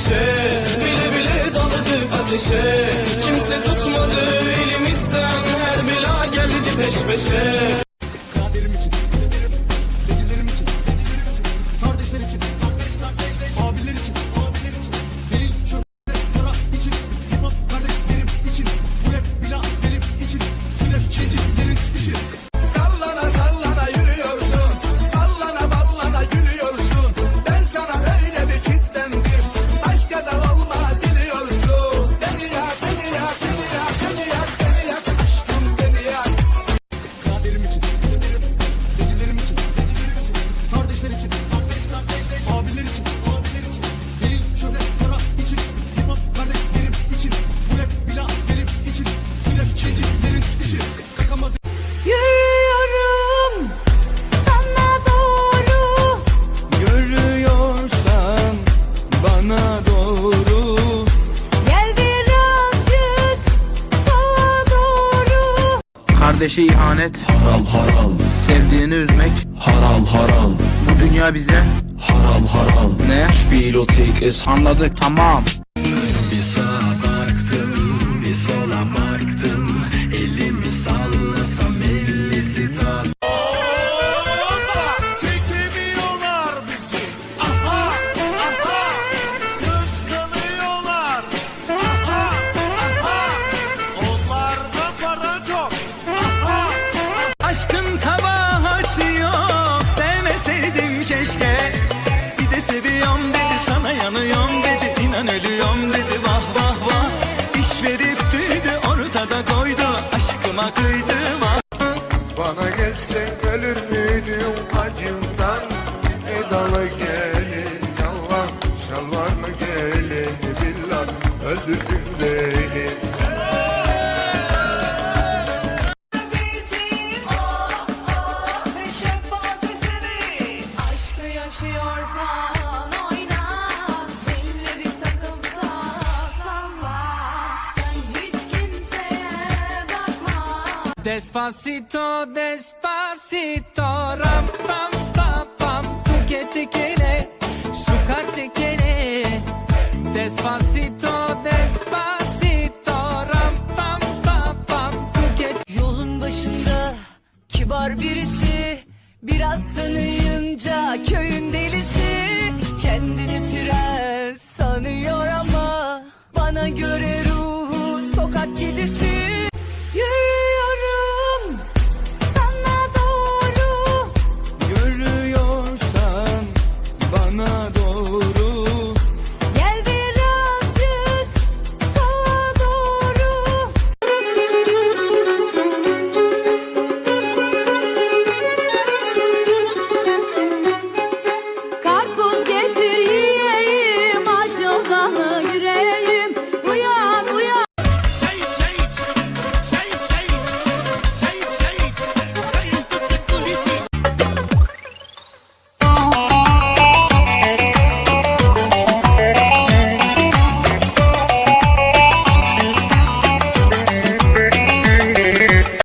peşe Bile bile daladık ateşe. Kimse tutmadı elimizden Her bela geldi peş peşe Kardeşe ihanet, Haram haram, sevdiğini üzmek. haram haram, Bu dünya bize haram haram. ne? Spielothek ist Anladık tamam. Bir sağa baktım, bir sola baktım. Elimi sallasam ellisi tat. Bana gelsen ölür müydüm Despacito, despacito, ram pam pam pam, tu que te quiere, su te quiere. Despacito, despacito, ram pam pam pam, tu que Yolun başında kibar birisi Biraz tanıyınca köyün delisi. Kendini prens sanıyor ama Bana göre ruhu sokak kedisi